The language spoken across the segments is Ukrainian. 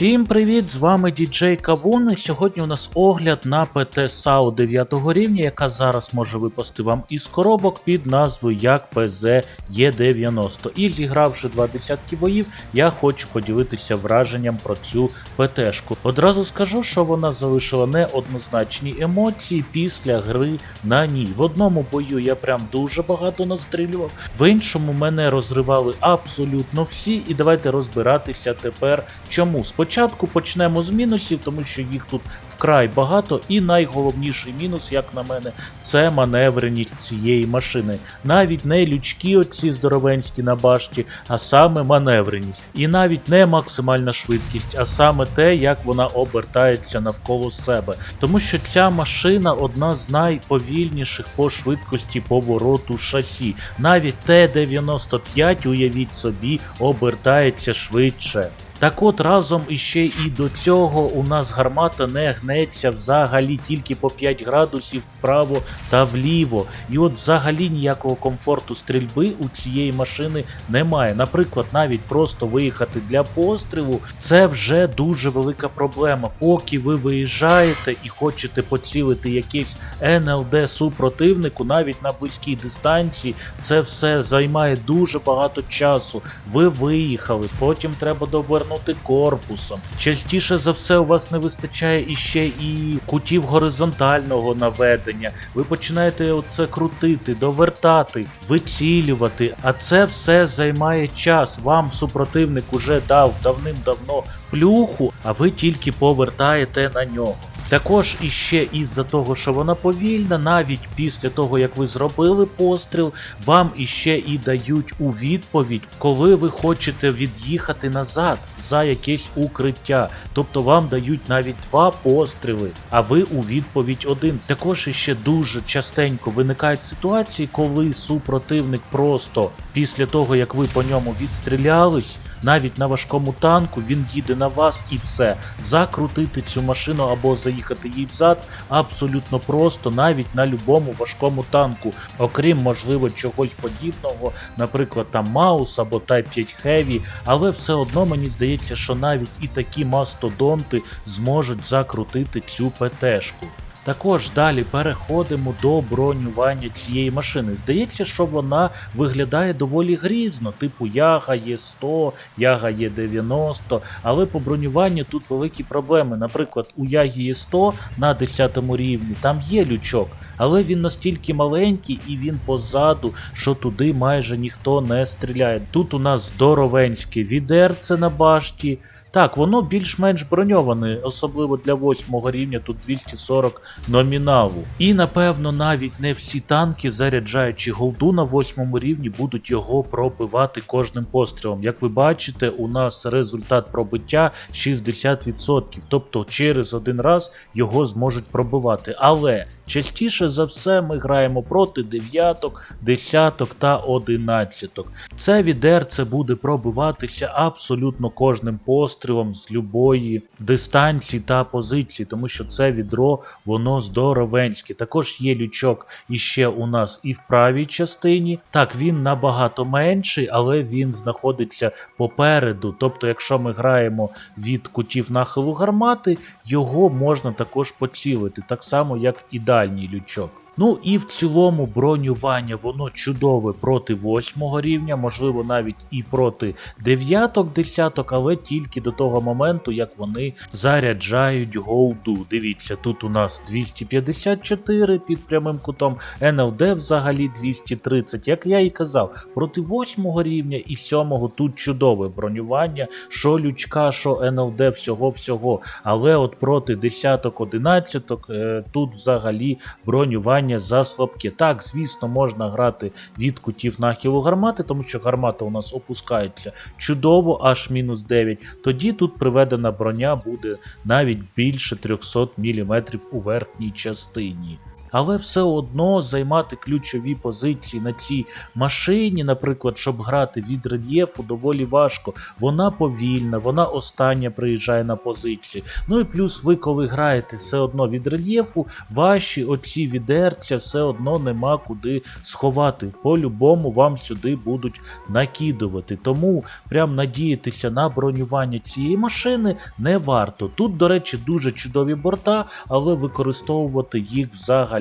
Всім привіт! З вами діджей Кавун. Сьогодні у нас огляд на ПТ САУ 9 рівня, яка зараз може випасти вам із коробок під назвою як ПЗ Е90. І зігравши два десятки боїв, я хочу поділитися враженням про цю ПТшку. Одразу скажу, що вона залишила неоднозначні емоції після гри на ній. В одному бою я прям дуже багато настрілював, в іншому мене розривали абсолютно всі. І давайте розбиратися тепер чому. Спочатку почнемо з мінусів, тому що їх тут вкрай багато, і найголовніший мінус, як на мене, це маневреність цієї машини. Навіть не лючки оці здоровенські на башті, а саме маневреність. І навіть не максимальна швидкість, а саме те, як вона обертається навколо себе. Тому що ця машина одна з найповільніших по швидкості повороту шасі. Навіть Т-95, уявіть собі, обертається швидше. Так от разом іще і до цього у нас гармата не гнеться взагалі тільки по 5 градусів вправо та вліво. І от взагалі ніякого комфорту стрільби у цієї машини немає. Наприклад, навіть просто виїхати для пострілу це вже дуже велика проблема. Поки ви виїжджаєте і хочете поцілити якийсь НЛД супротивнику, навіть на близькій дистанції, це все займає дуже багато часу. Ви виїхали, потім треба довернути корпусом. Частіше за все у вас не вистачає іще і кутів горизонтального наведення. Ви починаєте оце крутити, довертати, вицілювати, а це все займає час. Вам супротивник уже дав давним-давно плюху, а ви тільки повертаєте на нього. Також іще із-за того, що вона повільна, навіть після того, як ви зробили постріл, вам іще і дають у відповідь, коли ви хочете від'їхати назад за якесь укриття. Тобто вам дають навіть два постріли, а ви у відповідь один. Також іще дуже частенько виникають ситуації, коли супротивник просто після того, як ви по ньому відстрілялись, навіть на важкому танку він їде на вас і все. Закрутити цю машину або заїхати їй взад абсолютно просто, навіть на любому важкому танку, окрім можливо чогось подібного, наприклад, там Маус або Type 5 Heavy, але все одно мені здається, що навіть і такі мастодонти зможуть закрутити цю ПТшку. Також далі переходимо до бронювання цієї машини. Здається, що вона виглядає доволі грізно, типу Яга є 100, Яга є 90, але по бронюванню тут великі проблеми. Наприклад, у Ягі є 100 на 10 рівні там є лючок, але він настільки маленький і він позаду, що туди майже ніхто не стріляє. Тут у нас здоровенське відерце на башті. Так, воно більш-менш броньоване, особливо для 8 рівня, тут 240 номіналу. І напевно навіть не всі танки, заряджаючи голду на 8 рівні, будуть його пробивати кожним пострілом. Як ви бачите, у нас результат пробиття 60%, тобто через один раз його зможуть пробивати. Але частіше за все ми граємо проти дев'яток, десяток та одинадцяток. Це відерце буде пробиватися абсолютно кожним пострілом з любої дистанції та позиції, тому що це відро воно здоровенське. Також є лючок іще у нас і в правій частині. Так, він набагато менший, але він знаходиться попереду. Тобто, якщо ми граємо від кутів нахилу гармати, його можна також поцілити, так само як і дальній лючок. Ну і в цілому бронювання воно чудове проти 8 рівня, можливо, навіть і проти дев'яток, десяток, але тільки до того моменту, як вони заряджають голду. Дивіться, тут у нас 254 під прямим кутом, НЛД взагалі 230. Як я і казав, проти 8 рівня і 7 тут чудове бронювання, що лючка, що НЛД, всього-всього. Але от проти десяток, одинадцяток е, тут взагалі бронювання за слабке. Так, звісно, можна грати від кутів нахилу гармати, тому що гармата у нас опускається чудово, аж мінус 9. Тоді тут приведена броня буде навіть більше 300 мм у верхній частині. Але все одно займати ключові позиції на цій машині, наприклад, щоб грати від рельєфу, доволі важко. Вона повільна, вона остання приїжджає на позиції. Ну і плюс ви, коли граєте все одно від рельєфу, ваші оці відерця все одно нема куди сховати. По-любому вам сюди будуть накидувати. Тому прям надіятися на бронювання цієї машини не варто. Тут, до речі, дуже чудові борта, але використовувати їх взагалі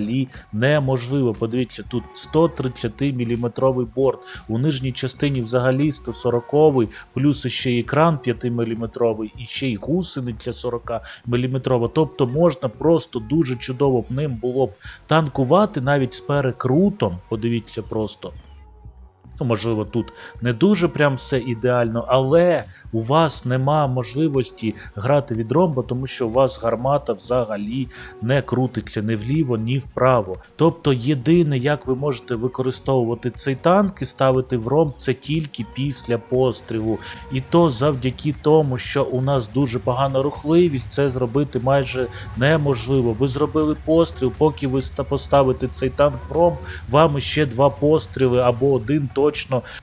неможливо. Подивіться, тут 130 мм борт. У нижній частині взагалі 140 плюс ще екран 5 мм, і ще й гусениця 40 мм. Тобто можна просто дуже чудово б ним було б танкувати навіть з перекрутом. Подивіться просто. Ну, можливо, тут не дуже прям все ідеально, але у вас нема можливості грати від ромба, тому що у вас гармата взагалі не крутиться ні вліво, ні вправо. Тобто, єдине, як ви можете використовувати цей танк і ставити в ромб, це тільки після пострілу. І то завдяки тому, що у нас дуже погана рухливість, це зробити майже неможливо. Ви зробили постріл, поки ви поставите цей танк в ромб, вам ще два постріли або один точно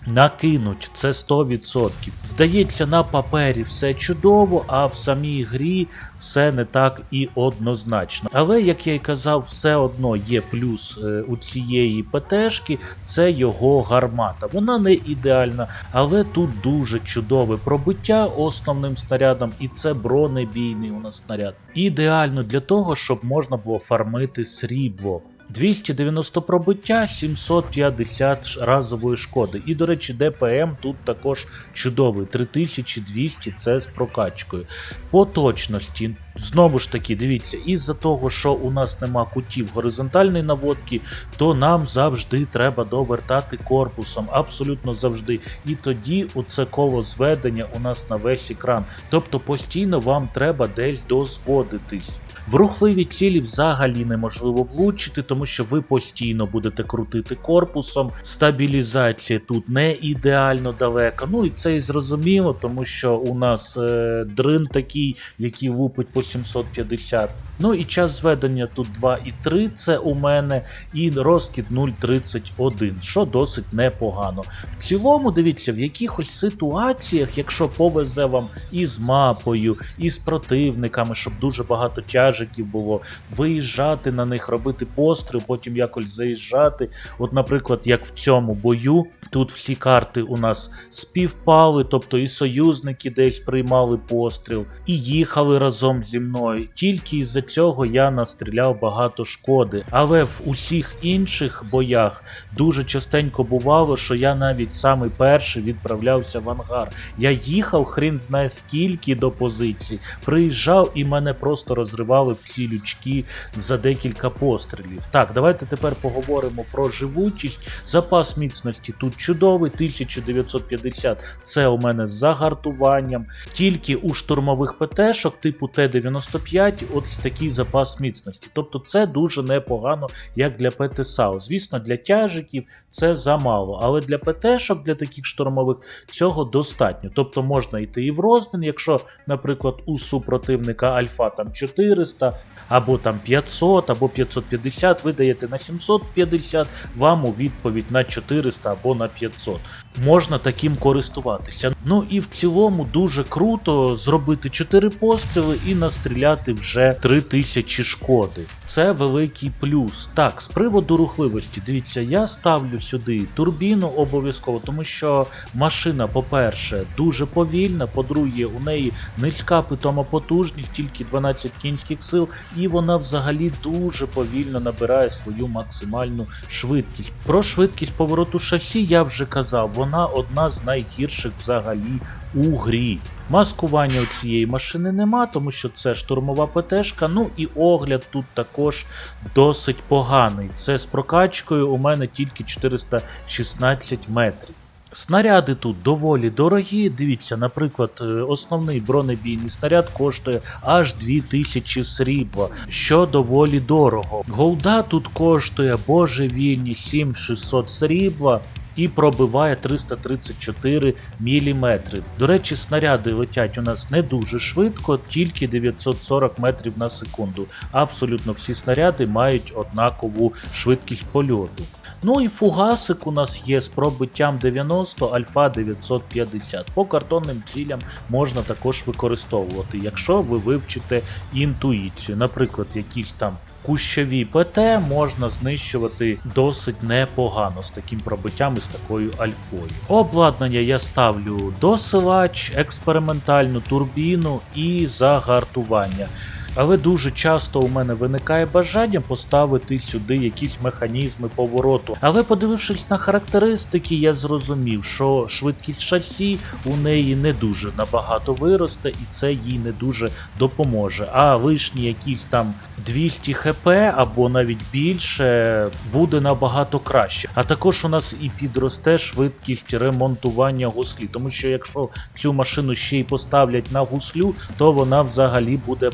накинуть. Це 100%. Здається, на папері все чудово, а в самій грі все не так і однозначно. Але, як я й казав, все одно є плюс е, у цієї ПТшки, це його гармата. Вона не ідеальна, але тут дуже чудове пробиття основним снарядом, і це бронебійний у нас снаряд. Ідеально для того, щоб можна було фармити срібло. 290 пробиття, 750 разової шкоди. І, до речі, ДПМ тут також чудовий. 3200 це з прокачкою. По точності, знову ж таки, дивіться, із-за того, що у нас нема кутів горизонтальної наводки, то нам завжди треба довертати корпусом. Абсолютно завжди. І тоді оце коло зведення у нас на весь екран. Тобто постійно вам треба десь дозводитись. В рухливі цілі взагалі неможливо влучити, тому що ви постійно будете крутити корпусом. Стабілізація тут не ідеально далека. Ну і це і зрозуміло, тому що у нас е, дрин такий, який лупить по 750. Ну і час зведення тут 2,3 це у мене, і розкид 0,31, що досить непогано. В цілому, дивіться, в якихось ситуаціях, якщо повезе вам із мапою, і з противниками, щоб дуже багато тяжиків було, виїжджати на них, робити постріл, потім якось заїжджати. От, наприклад, як в цьому бою, тут всі карти у нас співпали, тобто і союзники десь приймали постріл, і їхали разом зі мною. Тільки із-за цього я настріляв багато шкоди. Але в усіх інших боях дуже частенько бувало, що я навіть самий перший відправлявся в ангар. Я їхав хрін знає скільки до позицій, приїжджав і мене просто розривали в ці лючки за декілька пострілів. Так, давайте тепер поговоримо про живучість. Запас міцності тут чудовий, 1950 це у мене з загартуванням. Тільки у штурмових ПТшок типу Т-95 ось такий запас міцності. Тобто це дуже непогано, як для ПТ САУ. Звісно, для тяжиків це замало, але для ПТшок, для таких штурмових, цього достатньо. Тобто можна йти і в розмін, якщо, наприклад, у супротивника альфа там 400, або там 500, або 550, ви даєте на 750, вам у відповідь на 400 або на 500. Можна таким користуватися. Ну і в цілому дуже круто зробити 4 постріли і настріляти вже 3000 шкоди. Це великий плюс. Так, з приводу рухливості, дивіться, я ставлю сюди турбіну обов'язково, тому що машина, по-перше, дуже повільна, по-друге, у неї низька питома потужність, тільки 12 кінських сил, і вона взагалі дуже повільно набирає свою максимальну швидкість. Про швидкість повороту шасі я вже казав, вона одна з найгірших взагалі у грі. Маскування у цієї машини нема, тому що це штурмова ПТшка. Ну і огляд тут також досить поганий. Це з прокачкою у мене тільки 416 метрів. Снаряди тут доволі дорогі. Дивіться, наприклад, е, основний бронебійний снаряд коштує аж 2000 срібла, що доволі дорого. Голда тут коштує божевільні 7600 срібла. І пробиває 334 мм. До речі, снаряди летять у нас не дуже швидко, тільки 940 метрів на секунду. Абсолютно всі снаряди мають однакову швидкість польоту. Ну і фугасик у нас є з пробиттям 90 альфа 950. По картонним цілям можна також використовувати, якщо ви вивчите інтуїцію. Наприклад, якісь там кущові ПТ можна знищувати досить непогано з таким пробиттям і з такою альфою. Обладнання я ставлю досилач, експериментальну турбіну і загартування. Але дуже часто у мене виникає бажання поставити сюди якісь механізми повороту. Але подивившись на характеристики, я зрозумів, що швидкість шасі у неї не дуже набагато виросте, і це їй не дуже допоможе. А лишні якісь там 200 хп або навіть більше буде набагато краще. А також у нас і підросте швидкість ремонтування гуслі, тому що якщо цю машину ще й поставлять на гуслю, то вона взагалі буде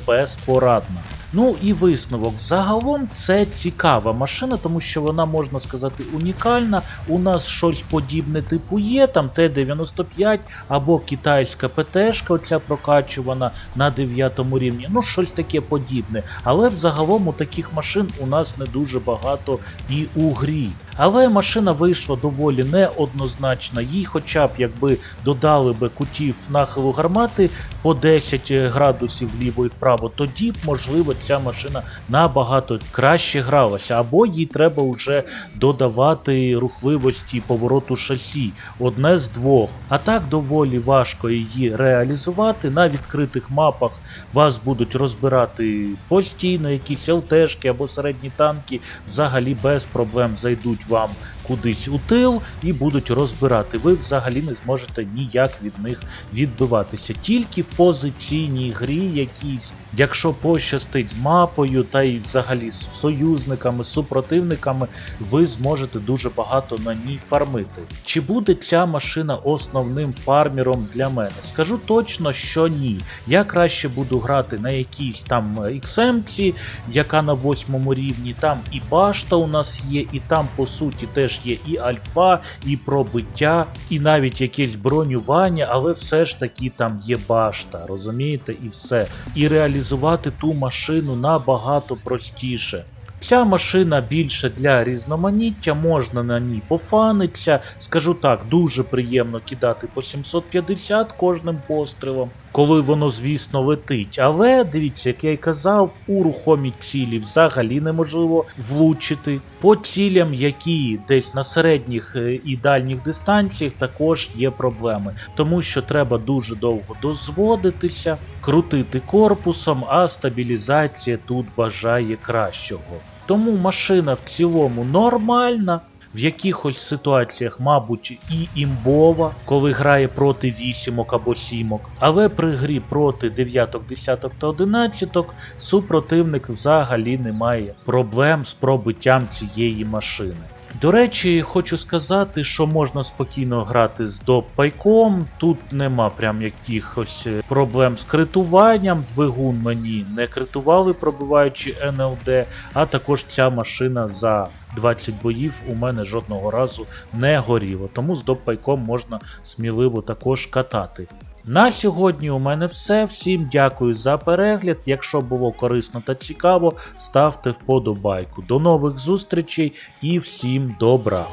безпорадна. Ну і висновок. Загалом це цікава машина, тому що вона, можна сказати, унікальна. У нас щось подібне типу є, там Т-95 або китайська ПТшка, оця прокачувана на 9 рівні. Ну, щось таке подібне. Але взагалом у таких машин у нас не дуже багато і у грі. Але машина вийшла доволі неоднозначна. Їй, хоча б якби додали би кутів нахилу гармати по 10 градусів вліво і вправо, тоді б, можливо, ця машина набагато краще гралася. Або їй треба вже додавати рухливості повороту шасі. Одне з двох. А так доволі важко її реалізувати. На відкритих мапах вас будуть розбирати постійно, якісь ЛТшки або середні танки взагалі без проблем зайдуть вам кудись у тил і будуть розбирати. Ви взагалі не зможете ніяк від них відбиватися. Тільки в позиційній грі якійсь, якщо пощастить з мапою та й взагалі з союзниками, з супротивниками, ви зможете дуже багато на ній фармити. Чи буде ця машина основним фармером для мене? Скажу точно, що ні. Я краще буду грати на якійсь там XM, яка на восьмому рівні, там і башта у нас є, і там по суті теж є і альфа, і пробиття, і навіть якесь бронювання, але все ж таки там є башта, розумієте, і все. І реалізувати ту машину набагато простіше. Ця машина більше для різноманіття, можна на ній пофанитися. Скажу так, дуже приємно кидати по 750 кожним пострілом, коли воно, звісно, летить. Але дивіться, як я й казав, у рухомі цілі взагалі неможливо влучити. По цілям, які десь на середніх е, і дальніх дистанціях, також є проблеми, тому що треба дуже довго дозводитися, крутити корпусом, а стабілізація тут бажає кращого. Тому машина в цілому нормальна. В якихось ситуаціях, мабуть, і імбова, коли грає проти вісімок або сімок. Але при грі проти дев'яток, десяток та одинадцяток супротивник взагалі не має проблем з пробиттям цієї машини. До речі, хочу сказати, що можна спокійно грати з допайком. Тут нема прям якихось е, проблем з критуванням. Двигун мені не критували, пробиваючи НЛД, а також ця машина за 20 боїв у мене жодного разу не горіло. Тому з допайком можна сміливо також катати. На сьогодні у мене все. Всім дякую за перегляд. Якщо було корисно та цікаво, ставте вподобайку. До нових зустрічей і всім добра!